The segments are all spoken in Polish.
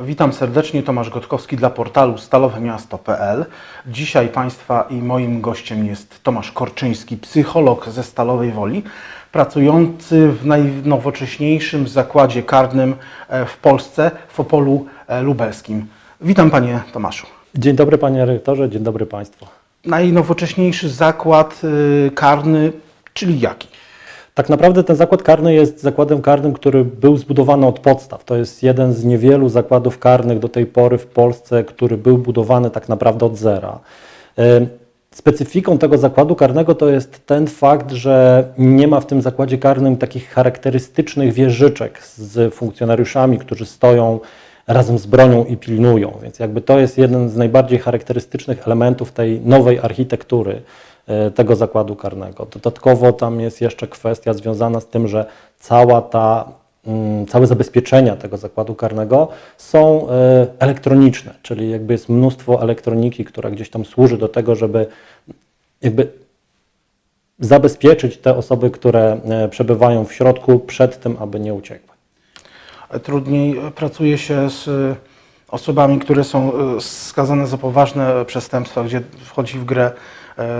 Witam serdecznie, Tomasz Gotkowski dla portalu stalowemiasto.pl. Dzisiaj Państwa i moim gościem jest Tomasz Korczyński, psycholog ze Stalowej Woli, pracujący w najnowocześniejszym zakładzie karnym e, w Polsce, w Opolu e, Lubelskim. Witam Panie Tomaszu. Dzień dobry panie rektorze, dzień dobry państwu. Najnowocześniejszy zakład y, karny, czyli jaki? Tak naprawdę ten zakład karny jest zakładem karnym, który był zbudowany od podstaw. To jest jeden z niewielu zakładów karnych do tej pory w Polsce, który był budowany tak naprawdę od zera. Ym, Specyfiką tego zakładu karnego to jest ten fakt, że nie ma w tym zakładzie karnym takich charakterystycznych wieżyczek z funkcjonariuszami, którzy stoją razem z bronią i pilnują. Więc jakby to jest jeden z najbardziej charakterystycznych elementów tej nowej architektury e, tego zakładu karnego. Dodatkowo tam jest jeszcze kwestia związana z tym, że cała ta, mm, całe zabezpieczenia tego zakładu karnego są e, elektroniczne, czyli jakby jest mnóstwo elektroniki, która gdzieś tam służy do tego, żeby jakby zabezpieczyć te osoby, które e, przebywają w środku przed tym, aby nie uciekły. Trudniej pracuje się z osobami, które są skazane za poważne przestępstwa, gdzie wchodzi w grę e,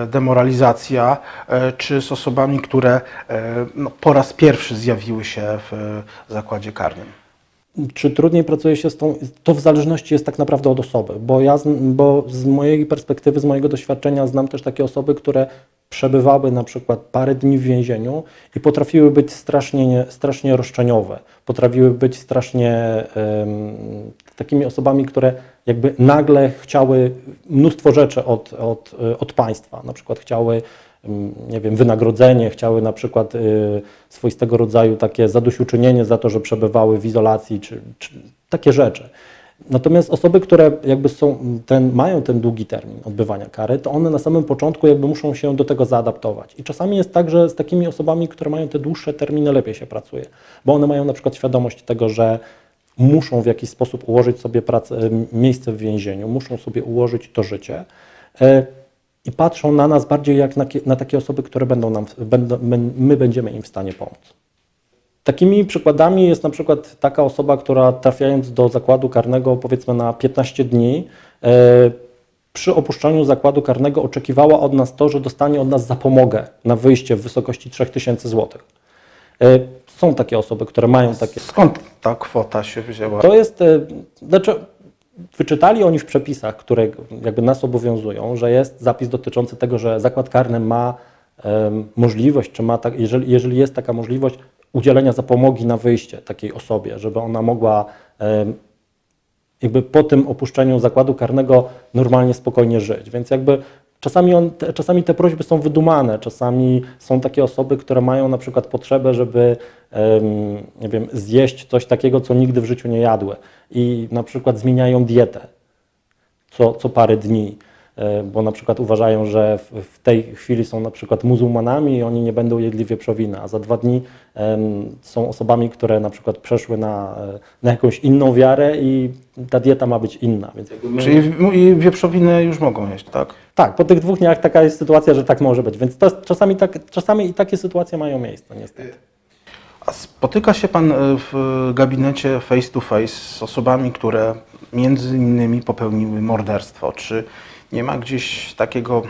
demoralizacja, e, czy z osobami, które e, no, po raz pierwszy zjawiły się w e, zakładzie karnym. Czy trudniej pracuje się z tą, to w zależności jest tak naprawdę od osoby, bo ja, bo z mojej perspektywy, z mojego doświadczenia znam też takie osoby, które przebywały na przykład parę dni w więzieniu i potrafiły być strasznie, nie- strasznie roszczeniowe, potrafiły być strasznie em, takimi osobami, które jakby nagle chciały mnóstwo rzeczy od, od, e, od państwa, na przykład chciały mm, nie wiem, wynagrodzenie, chciały na przykład y, swoistego rodzaju takie zadośćuczynienie za to, że przebywały w izolacji, czy, czy takie rzeczy. Natomiast osoby, które jakby są, ten, mają ten długi termin odbywania kary, to one na samym początku jakby muszą się do tego zaadaptować. I czasami jest tak, że z takimi osobami, które mają te dłuższe terminy, lepiej się pracuje, bo one mają na przykład świadomość tego, że muszą w jakiś sposób ułożyć sobie pracę, miejsce w więzieniu, muszą sobie ułożyć to życie. E, i patrzą na nas bardziej jak na, na takie osoby, które będą nam, będą, my, my będziemy im w stanie pomóc. Takimi przykładami jest na przykład taka osoba, która trafiając do zakładu karnego powiedzmy na 15 dni, e, przy opuszczeniu zakładu karnego oczekiwała od nas to, że dostanie od nas zapomogę na wyjście w wysokości 3000 zł. E, są takie osoby, które mają takie. Skąd ta kwota się wzięła? To jest, e, znaczy wyczytali oni w przepisach, które jakby nas obowiązują, że jest zapis dotyczący tego, że zakład karny ma em, możliwość, czy ma, tak, jeżeli, jeżeli jest taka możliwość, udzielenia zapomogi na wyjście takiej osobie, żeby ona mogła jakby po tym opuszczeniu zakładu karnego normalnie, spokojnie żyć. Więc jakby czasami, on, te, czasami te prośby są wydumane, czasami są takie osoby, które mają na przykład potrzebę, żeby em, nie wiem, zjeść coś takiego, co nigdy w życiu nie jadły i na przykład zmieniają dietę co, co parę dni, bo na przykład uważają, że w, tej chwili są na przykład muzułmanami i oni nie będą jedli wieprzowiny, a za dwa dni są osobami, które na przykład przeszły na, e, na jakąś inną wiarę i ta dieta ma być inna. Więc my... Czyli wieprzowiny już mogą jeść, tak? Tak, po tych dwóch dniach taka jest sytuacja, że tak może być, więc to, czasami, tak, czasami i takie sytuacje mają miejsce niestety. A spotyka się Pan e, w gabinecie face to face z osobami, które między innymi popełniły morderstwo. Czy nie ma gdzieś takiego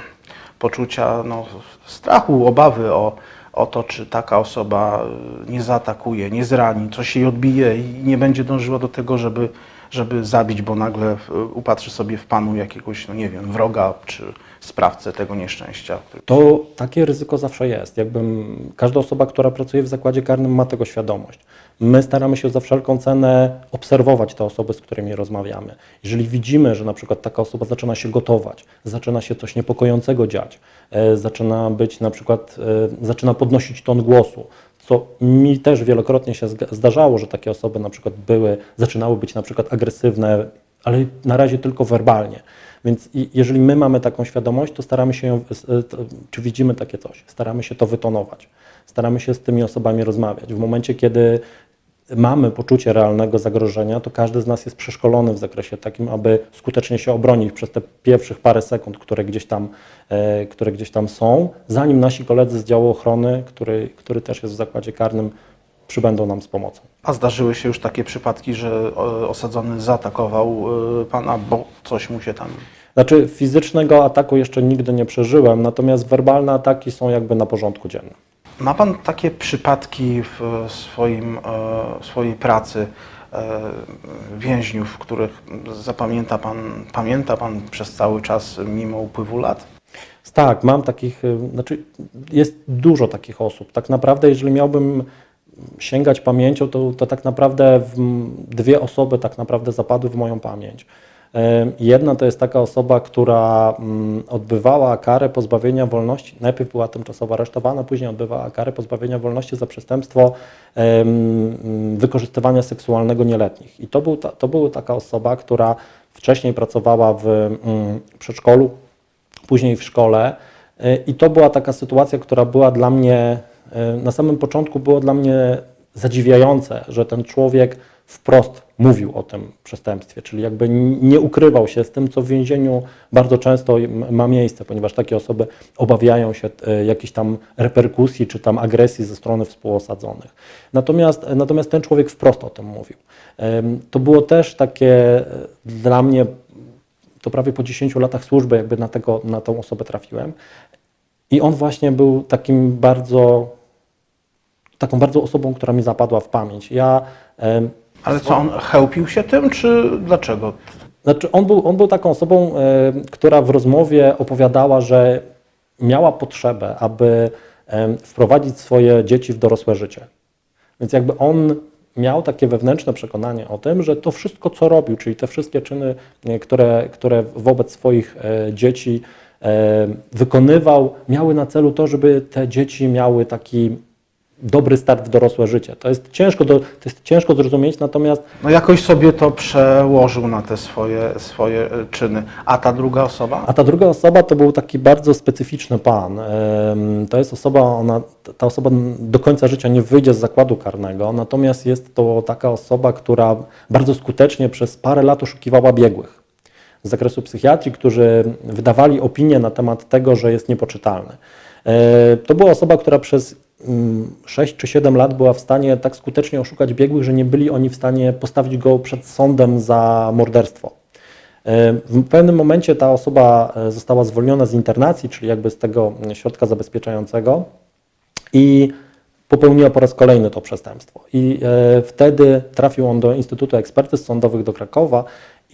poczucia no, strachu, obawy o, o to, czy taka osoba e, nie zaatakuje, nie zrani, coś jej odbije i nie będzie dążyła do tego, żeby, żeby zabić, bo nagle e, upatrzy sobie w Panu jakiegoś, no nie wiem, wroga czy sprawcę tego nieszczęścia. To takie ryzyko zawsze jest. Jakbym, każda osoba, która pracuje w zakładzie karnym ma tego świadomość. My staramy się za wszelką cenę obserwować te osoby, z którymi rozmawiamy. Jeżeli widzimy, że na przykład taka osoba zaczyna się gotować, zaczyna się coś niepokojącego dziać, e, zaczyna być na przykład, e, zaczyna podnosić ton głosu, co mi też wielokrotnie się zdarzało, że takie osoby na przykład były, zaczynały być na przykład agresywne, ale na razie tylko werbalnie. Więc jeżeli my mamy taką świadomość, to staramy się, ją, e, czy widzimy takie coś, staramy się to wytonować, staramy się z tymi osobami rozmawiać. W momencie, kiedy mamy poczucie realnego zagrożenia, to każdy z nas jest przeszkolony w zakresie takim, aby skutecznie się obronić przez te pierwszych parę sekund, które gdzieś tam, e, które gdzieś tam są, zanim nasi koledzy z działu ochrony, który, który też jest w zakładzie karnym, przybędą nam z pomocą. A zdarzyły się już takie przypadki, że e, osadzony zaatakował pana, bo coś mu się tam. Znaczy fizycznego ataku jeszcze nigdy nie przeżyłem, natomiast werbalne ataki są jakby na porządku dziennym. Ma pan takie przypadki w swoim, e, w swojej pracy e, więźniów, których zapamięta pan, pamięta pan przez cały czas mimo upływu lat? Tak, mam takich, y, znaczy jest dużo takich osób. Tak naprawdę, jeżeli miałbym sięgać pamięcią, to, to tak naprawdę dwie osoby tak naprawdę zapadły w moją pamięć. E, Jedna to jest taka osoba, która mm, odbywała karę pozbawienia wolności. Najpierw była tymczasowo aresztowana, później odbywała karę pozbawienia wolności za przestępstwo mm, wykorzystywania seksualnego nieletnich. I to, był ta, to była taka osoba, która wcześniej pracowała w mm, przedszkolu, później w szkole. Y, I to była taka sytuacja, która była dla mnie, y, na samym początku było dla mnie zadziwiające, że ten człowiek wprost mówił o tym przestępstwie, czyli jakby nie ukrywał się z tym, co w więzieniu bardzo często ma miejsce, ponieważ takie osoby obawiają się y, jakichś tam reperkusji czy tam agresji ze strony współosadzonych. Natomiast, natomiast ten człowiek wprost o tym mówił. To było też takie y, dla mnie to prawie po 10 latach służby jakby na, tego, na tą osobę trafiłem. I on właśnie był takim bardzo, taką bardzo osobą, która mi zapadła w pamięć. Ja, Ale co, on chełpił się tym, czy dlaczego? znaczy on był, on był taką osobą, e, która w rozmowie opowiadała, że miała potrzebę, aby em, wprowadzić swoje dzieci w dorosłe życie. Więc jakby on miał takie wewnętrzne przekonanie o tym, że to wszystko, co robił, czyli te wszystkie czyny, e, które, które wobec swoich e, dzieci e, wykonywał, miały na celu to, żeby te dzieci miały taki dobry start w dorosłe życie. To jest ciężko, do, to jest ciężko zrozumieć, natomiast No jakoś sobie to przełożył na te swoje, swoje e, czyny. A ta druga osoba? A ta druga osoba to był taki bardzo specyficzny pan. To jest osoba, ona, ta osoba do końca życia nie wyjdzie z zakładu karnego, natomiast jest to taka osoba, która bardzo skutecznie przez parę lat oszukiwała biegłych z zakresu psychiatrii, którzy wydawali opinię na temat tego, że jest niepoczytalny. E, To była osoba, która przez mm, 6 czy 7 lat była w stanie tak skutecznie oszukać biegłych, że nie byli oni w stanie postawić go przed sądem za morderstwo. E, W pewnym momencie ta osoba e, została zwolniona z internacji, czyli jakby z tego środka zabezpieczającego i popełniła po raz kolejny to przestępstwo. I wtedy trafił on do Instytutu Ekspertyz Sądowych do Krakowa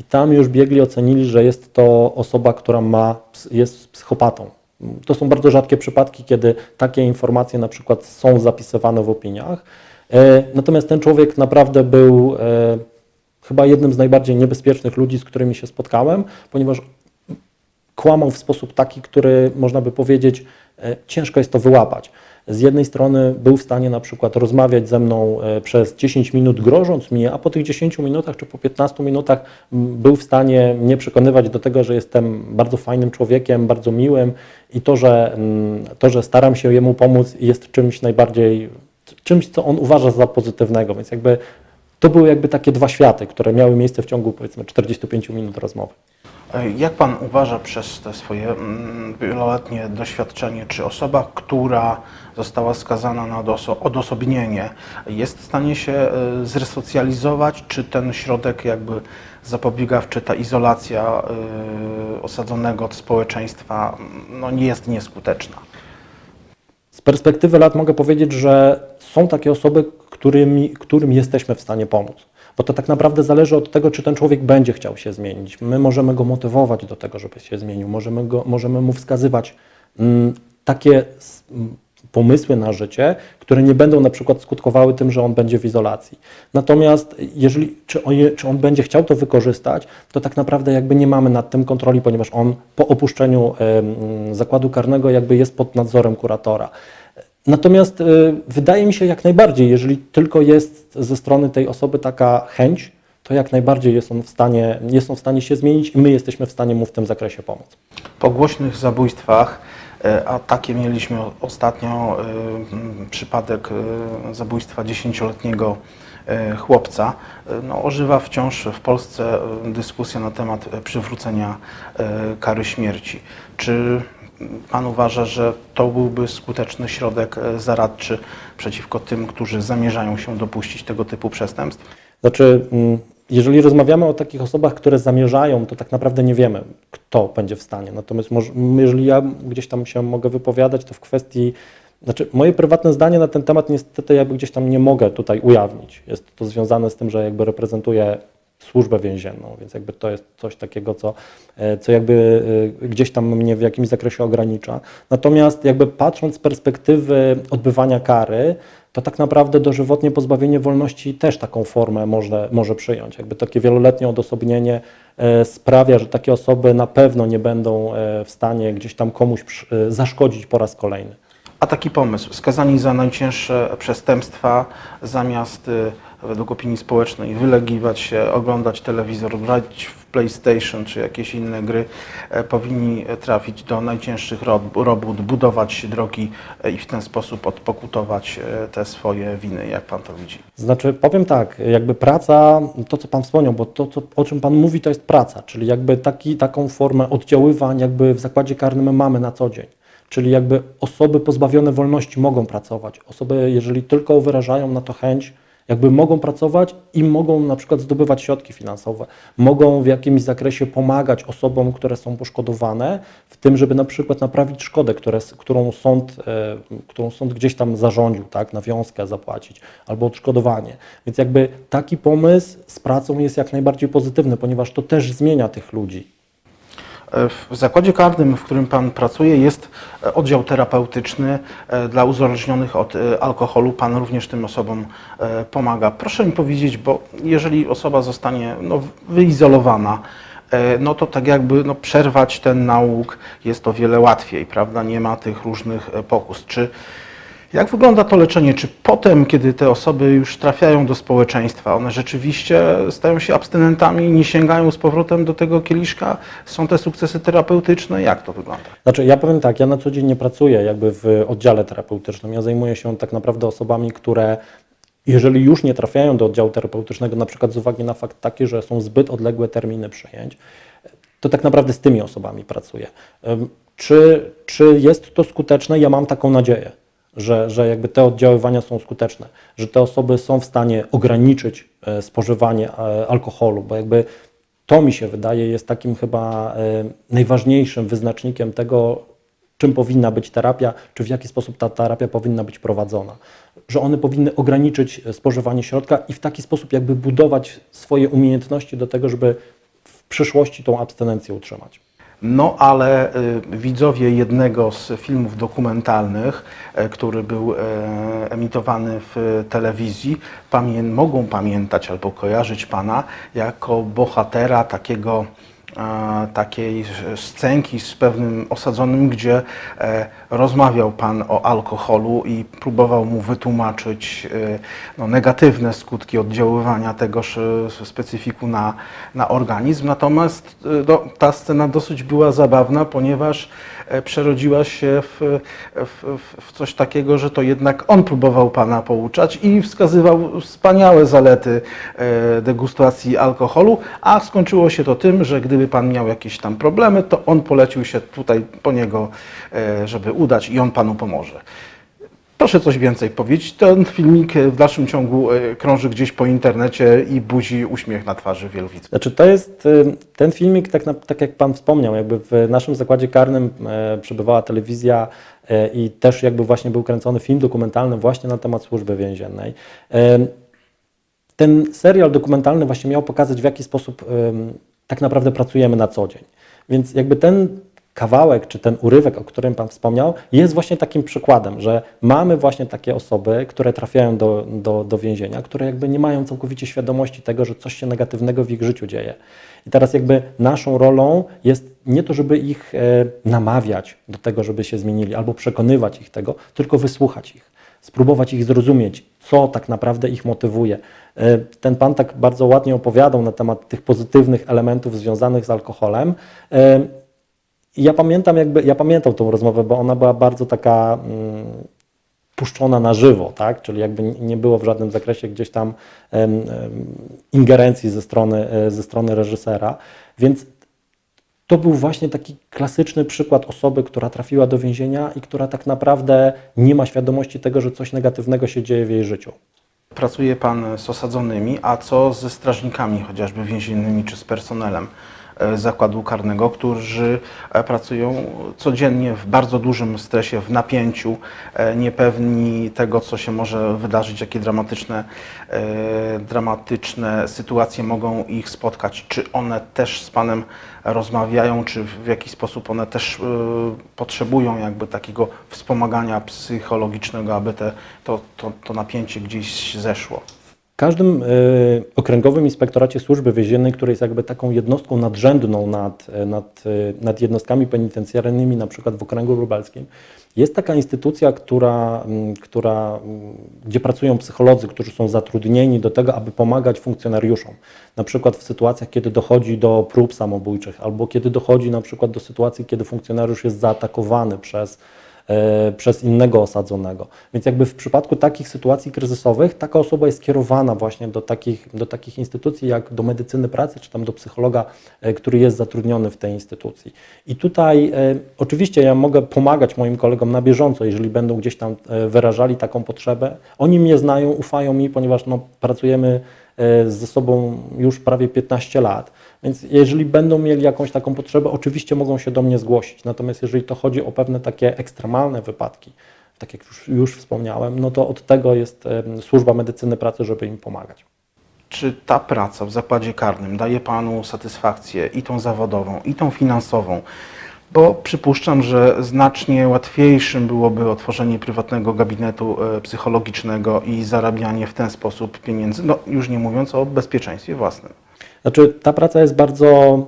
i tam już biegli ocenili, że jest to osoba, która ma, jest psychopatą. To są bardzo rzadkie przypadki, kiedy takie informacje na przykład są zapisywane w opiniach. E, Natomiast ten człowiek naprawdę był e, chyba jednym z najbardziej niebezpiecznych ludzi, z którymi się spotkałem, ponieważ kłamał w sposób taki, który można by powiedzieć, e, ciężko jest to wyłapać. Z jednej strony był w stanie na przykład rozmawiać ze mną e, przez 10 minut, grożąc mi, a po tych 10 minutach czy po 15 minutach był w stanie mnie przekonywać do tego, że jestem bardzo fajnym człowiekiem, bardzo miłym i to, że, to, że staram się jemu pomóc jest czymś najbardziej, czymś, co on uważa za pozytywnego, więc jakby to były jakby takie dwa światy, które miały miejsce w ciągu powiedzmy 45 minut rozmowy. Jak pan uważa przez te swoje mm, wieloletnie doświadczenie, czy osoba, która została skazana na odoso- odosobnienie, jest w stanie się e, zresocjalizować, czy ten środek jakby zapobiegawczy, ta izolacja e, osadzonego od społeczeństwa mm, no, nie jest nieskuteczna? Z perspektywy lat mogę powiedzieć, że są takie osoby, którymi, którym jesteśmy w stanie pomóc. Bo to tak naprawdę zależy od tego, czy ten człowiek będzie chciał się zmienić. My możemy go motywować do tego, żeby się zmienił, możemy, go, możemy mu wskazywać mm, takie pomysły na życie, które nie będą na przykład skutkowały tym, że on będzie w izolacji. Natomiast jeżeli, czy on, czy on będzie chciał to wykorzystać, to tak naprawdę jakby nie mamy nad tym kontroli, ponieważ on po opuszczeniu em, zakładu karnego jakby jest pod nadzorem kuratora. Natomiast y, wydaje mi się jak najbardziej, jeżeli tylko jest ze strony tej osoby taka chęć, to jak najbardziej jest on w stanie, jest on w stanie się zmienić i my jesteśmy w stanie mu w tym zakresie pomóc. Po głośnych zabójstwach, e, a takie mieliśmy ostatnio m, przypadek zabójstwa dziesięcioletniego chłopca, no, ożywa wciąż w Polsce dyskusja na temat przywrócenia kary śmierci. Czy Pan uważa, że to byłby skuteczny środek e, zaradczy przeciwko tym, którzy zamierzają się dopuścić tego typu przestępstw? Znaczy, mm, jeżeli rozmawiamy o takich osobach, które zamierzają, to tak naprawdę nie wiemy, kto będzie w stanie. Natomiast jeżeli ja gdzieś tam się mogę wypowiadać, to w kwestii, znaczy moje prywatne zdanie na ten temat niestety jakby gdzieś tam nie mogę tutaj ujawnić. Jest to związane z tym, że jakby reprezentuję służbę więzienną, więc jakby to jest coś takiego, co, e, co jakby e, gdzieś tam mnie w jakimś zakresie ogranicza. Natomiast jakby patrząc z perspektywy odbywania kary, to tak naprawdę dożywotnie pozbawienie wolności też taką formę może, może przyjąć. Jakby takie wieloletnie odosobnienie e, sprawia, że takie osoby na pewno nie będą w stanie gdzieś tam komuś zaszkodzić po raz kolejny. A taki pomysł, skazani za najcięższe przestępstwa, zamiast według opinii społecznej wylegiwać się, oglądać telewizor, grać w PlayStation czy jakieś inne gry, e, powinni trafić do najcięższych rob- robót, budować drogi e, i w ten sposób odpokutować e, te swoje winy, jak pan to widzi. Znaczy, powiem tak, jakby praca, to co Pan wspomniał, bo to, co, o czym Pan mówi, to jest praca, czyli jakby taki, taką formę oddziaływań jakby w zakładzie karnym mamy na co dzień. Czyli jakby osoby pozbawione wolności mogą pracować. Osoby, jeżeli tylko wyrażają na to chęć, jakby mogą pracować i mogą na przykład zdobywać środki finansowe, mogą w jakimś zakresie pomagać osobom, które są poszkodowane w tym, żeby na przykład naprawić szkodę, które, którą, sąd, e, którą sąd gdzieś tam zarządził, tak, nawiązkę zapłacić albo odszkodowanie. Więc jakby taki pomysł z pracą jest jak najbardziej pozytywny, ponieważ to też zmienia tych ludzi. W zakładzie karnym, w którym Pan pracuje, jest e, oddział terapeutyczny e, dla uzależnionych od e, alkoholu. Pan również tym osobom pomaga. Proszę mi powiedzieć, bo jeżeli osoba zostanie no, wyizolowana, no to tak jakby no, przerwać ten nauk jest o wiele łatwiej, prawda? Nie ma tych różnych pokus. Czy jak wygląda to leczenie? Czy potem, kiedy te osoby już trafiają do społeczeństwa, one rzeczywiście stają się abstynentami, nie sięgają z powrotem do tego kieliszka? Są te sukcesy terapeutyczne? Jak to wygląda? Znaczy, ja powiem tak, ja na co dzień nie pracuję jakby w oddziale terapeutycznym. Ja zajmuję się tak naprawdę osobami, które jeżeli już nie trafiają do oddziału terapeutycznego, na przykład z uwagi na fakt taki, że są zbyt odległe terminy przyjęć, to tak naprawdę z tymi osobami pracuję. Czy, czy jest to skuteczne? Ja mam taką nadzieję, że, że jakby te oddziaływania są skuteczne, że te osoby są w stanie ograniczyć e, spożywanie e, alkoholu, bo jakby to mi się wydaje jest takim chyba e, najważniejszym wyznacznikiem tego, czym powinna być terapia, czy w jaki sposób ta terapia powinna być prowadzona. Że one powinny ograniczyć spożywanie środka i w taki sposób jakby budować swoje umiejętności do tego, żeby w przyszłości tą abstynencję utrzymać. No ale y, widzowie jednego z filmów dokumentalnych, e, który był e, emitowany w telewizji, pamię mogą pamiętać albo kojarzyć Pana jako bohatera takiego takiej scenki z pewnym osadzonym, gdzie e, rozmawiał Pan o alkoholu i próbował mu wytłumaczyć e, no, negatywne skutki oddziaływania tegoż specyfiku na, na organizm. Natomiast e, no, ta scena dosyć była zabawna, ponieważ przerodziła się w, w, w- w coś takiego, że to jednak on próbował Pana pouczać i wskazywał wspaniałe zalety e, degustacji alkoholu, a skończyło się to tym, że gdyby Pan miał jakieś tam problemy, to on polecił się tutaj po niego, e, żeby udać i on Panu pomoże. Proszę coś więcej powiedzieć. Ten filmik w dalszym ciągu e, krąży gdzieś po internecie i budzi uśmiech na twarzy wielu widzów. Znaczy to jest, y, ten filmik, tak, tak jak Pan wspomniał, jakby w naszym zakładzie karnym e, przebywała telewizja e, i też jakby właśnie był kręcony film dokumentalny właśnie na temat służby więziennej. Ten serial dokumentalny właśnie miał pokazać, w jaki sposób tak naprawdę pracujemy na co dzień. Więc jakby ten kawałek, czy ten urywek, o którym Pan wspomniał, jest właśnie takim przykładem, że mamy właśnie takie osoby, które trafiają do, do, do więzienia, które jakby nie mają całkowicie świadomości tego, że coś się negatywnego w ich życiu dzieje. I teraz jakby naszą rolą jest nie to, żeby ich e, namawiać do tego, żeby się zmienili, albo przekonywać ich tego, tylko wysłuchać ich spróbować ich zrozumieć, co tak naprawdę ich motywuje. E, Ten pan tak bardzo ładnie opowiadał na temat tych pozytywnych elementów związanych z alkoholem. Ja pamiętam jakby, ja pamiętam tą rozmowę, bo ona była bardzo taka mm, puszczona na żywo, tak? Czyli jakby nie było w żadnym zakresie gdzieś tam em, ingerencji ze strony, e, ze strony reżysera. Więc to był właśnie taki klasyczny przykład osoby, która trafiła do więzienia i która tak naprawdę nie ma świadomości tego, że coś negatywnego się dzieje w jej życiu. Pracuje Pan z osadzonymi, a co ze strażnikami, chociażby więziennymi czy z personelem zakładu karnego, którzy e, pracują codziennie w bardzo dużym stresie, w napięciu, e, niepewni tego, co się może wydarzyć, jakie dramatyczne, e, dramatyczne sytuacje mogą ich spotkać. Czy one też z Panem rozmawiają, czy w jakiś sposób one też e, potrzebują jakby takiego wspomagania psychologicznego, aby te, to, to, to napięcie gdzieś zeszło? Każdym y, okręgowym inspektoracie służby więziennej, który jest jakby taką jednostką nadrzędną nad, e, nad, y, nad jednostkami penitencjarnymi, na przykład w okręgu lubelskim, jest taka instytucja, która, która, gdzie pracują psycholodzy, którzy są zatrudnieni do tego, aby pomagać funkcjonariuszom. Na przykład w sytuacjach, kiedy dochodzi do prób samobójczych, albo kiedy dochodzi na przykład do sytuacji, kiedy funkcjonariusz jest zaatakowany przez e, przez innego osadzonego. Więc jakby w przypadku takich sytuacji kryzysowych taka osoba jest kierowana właśnie do takich, do takich instytucji jak do medycyny pracy, czy tam do psychologa, e, który jest zatrudniony w tej instytucji. I tutaj e, oczywiście ja mogę pomagać moim kolegom na bieżąco, jeżeli będą gdzieś tam e, wyrażali taką potrzebę. Oni mnie znają, ufają mi, ponieważ no, pracujemy e, ze sobą już prawie 15 lat. Więc jeżeli będą mieli jakąś taką potrzebę, oczywiście mogą się do mnie zgłosić. Natomiast jeżeli to chodzi o pewne takie ekstremalne wypadki, tak jak już, już wspomniałem, no to od tego jest em, służba medycyny pracy, żeby im pomagać. Czy ta praca w zakładzie karnym daje Panu satysfakcję i tą zawodową, i tą finansową? Bo przypuszczam, że znacznie łatwiejszym byłoby otworzenie prywatnego gabinetu e, psychologicznego i zarabianie w ten sposób pieniędzy, no już nie mówiąc o bezpieczeństwie własnym. Znaczy, ta praca jest bardzo,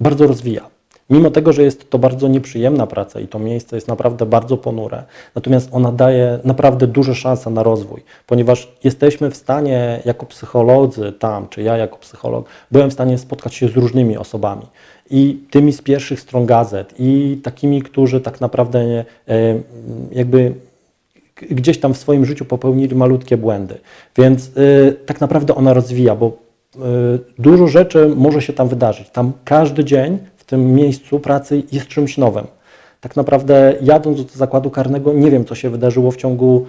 bardzo rozwija. Mimo tego, że jest to bardzo nieprzyjemna praca i to miejsce jest naprawdę bardzo ponure, natomiast ona daje naprawdę duże szanse na rozwój, ponieważ jesteśmy w stanie jako psycholodzy tam, czy ja jako psycholog, byłem w stanie spotkać się z różnymi osobami. I tymi z pierwszych stron gazet, i takimi, którzy tak naprawdę e, jakby gdzieś tam w swoim życiu popełnili malutkie błędy. Więc y, tak naprawdę ona rozwija, bo y, dużo rzeczy może się tam wydarzyć. Tam każdy dzień w tym miejscu pracy jest czymś nowym. Tak naprawdę jadąc do zakładu karnego nie wiem, co się wydarzyło w ciągu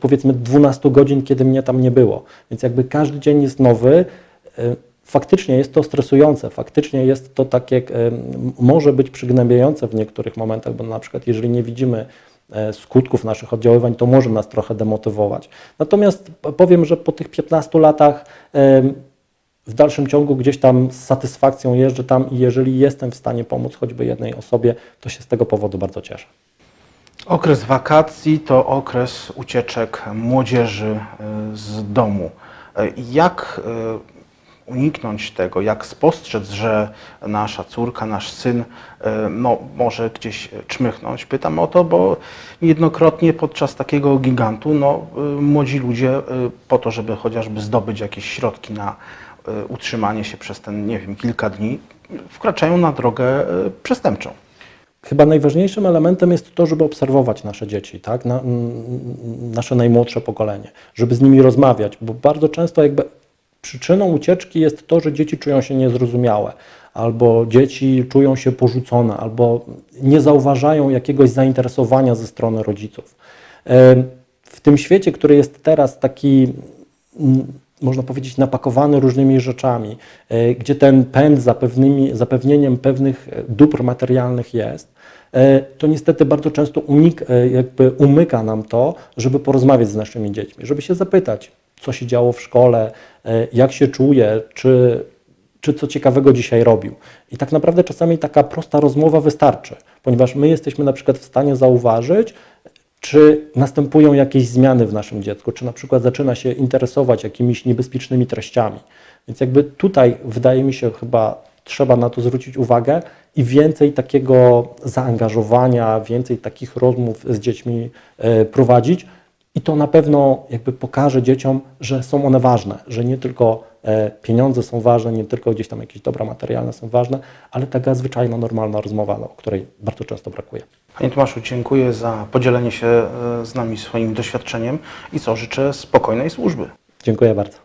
powiedzmy 12 godzin, kiedy mnie tam nie było. Więc jakby każdy dzień jest nowy. Faktycznie jest to stresujące, faktycznie jest to takie, może być przygnębiające w niektórych momentach, bo na przykład jeżeli nie widzimy e, skutków naszych oddziaływań, to może nas trochę demotywować. Natomiast powiem, że po tych 15 latach w dalszym ciągu gdzieś tam z satysfakcją jeżdżę tam i jeżeli jestem w stanie pomóc choćby jednej osobie, to się z tego powodu bardzo cieszę. Okres wakacji to okres ucieczek młodzieży e, z domu. E, Jak uniknąć tego, jak spostrzec, że nasza córka, nasz syn e, no, może gdzieś czmychnąć? Pytam o to, bo niejednokrotnie podczas takiego gigantu no, e, młodzi ludzie e, po to, żeby chociażby zdobyć jakieś środki na utrzymanie się przez ten, nie wiem, kilka dni, wkraczają na drogę przestępczą. Chyba najważniejszym elementem jest to, żeby obserwować nasze dzieci, tak? Na, nasze najmłodsze pokolenie, żeby z nimi rozmawiać, bo bardzo często jakby przyczyną ucieczki jest to, że dzieci czują się niezrozumiałe, albo dzieci czują się porzucone, albo nie zauważają jakiegoś zainteresowania ze strony rodziców. Em, W tym świecie, który jest teraz taki można powiedzieć, napakowany różnymi rzeczami, e, gdzie ten pęd za pewnymi, zapewnieniem pewnych e, dóbr materialnych jest, e, to niestety bardzo często unik, e, jakby umyka nam to, żeby porozmawiać z naszymi dziećmi, żeby się zapytać, co się działo w szkole, e, jak się czuje, czy, czy co ciekawego dzisiaj robił. I tak naprawdę czasami taka prosta rozmowa wystarczy, ponieważ my jesteśmy na przykład w stanie zauważyć, czy następują jakieś zmiany w naszym dziecku, czy na przykład zaczyna się interesować jakimiś niebezpiecznymi treściami. Więc jakby tutaj wydaje mi się chyba trzeba na to zwrócić uwagę i więcej takiego zaangażowania, więcej takich rozmów z dziećmi e, prowadzić i to na pewno jakby pokaże dzieciom, że są one ważne, że nie tylko e, pieniądze są ważne, nie tylko gdzieś tam jakieś dobra materialne są ważne, ale taka zwyczajna, normalna rozmowa, no, o której bardzo często brakuje. Panie Tomaszu, dziękuję za podzielenie się e, z nami swoim doświadczeniem i co życzę spokojnej służby. Dziękuję bardzo.